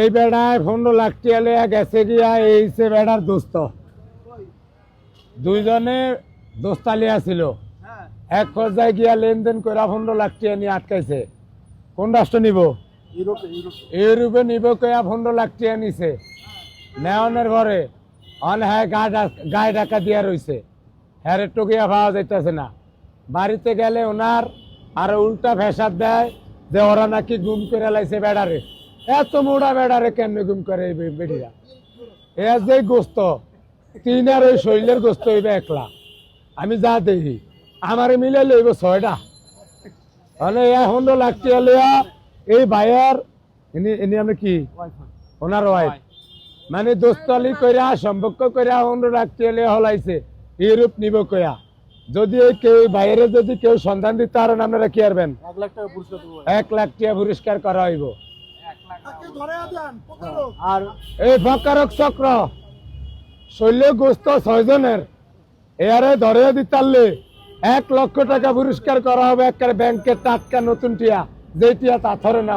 এই বেড়ায় পনেরো লাখ টিয়া গেছে গিয়া এই সে বেড়ার দোস্ত। দুইজনে দোস্তালিয়া ছিল। এক পর্যায়ে গিয়া লেনদেন করে পনেরো লাখ টিয়া নিয়ে আটকাইছে। কোন রাষ্ট্র নিব? ইউরোপে নিব কয়া পনেরো লাখ টিয়া নিছে। নেওয়ানোর পরে অন হ্যাঁ গায়ে ডাকা দিয়া রইছে। হ্যাঁ টকিয়া পাওয়া যাইতেছে না। বাড়িতে গেলে ওনার আর উল্টা ফেসাদ দেয় যে ওরা নাকি গুম করে লাইছে বেড়ারে। এত মোড়া বেড়ারে কেন গুম করে এই এ যে গোস্ত তিন আর ওই শরীরের গোস্ত হইবে একলা। আমি যা দেখি আমার মিলে লইব ছয়টা। তাহলে এখন লাগতে হলে এই ভাইয়ার ইনি ইনি আমরা কি? ওনার ওয়াইফ মানে দোস্তালি কইরা সম্পর্ক কইরা অন্য রাখতে হলে হলাইছে ইউরোপ নিব কইয়া যদি এই কেউ বাইরে যদি কেউ সন্ধান দিতে পারেন আপনারা কি পারবেন এক লাখ টাকা পুরস্কার দেবো। এক লাখ টাকা পুরস্কার করা হইব। এই এক লক্ষ টাকা পুরস্কার করা হবে একটা ব্যাংকের টাটকা নতুন টিয়া। যে টিয়া তা থরে না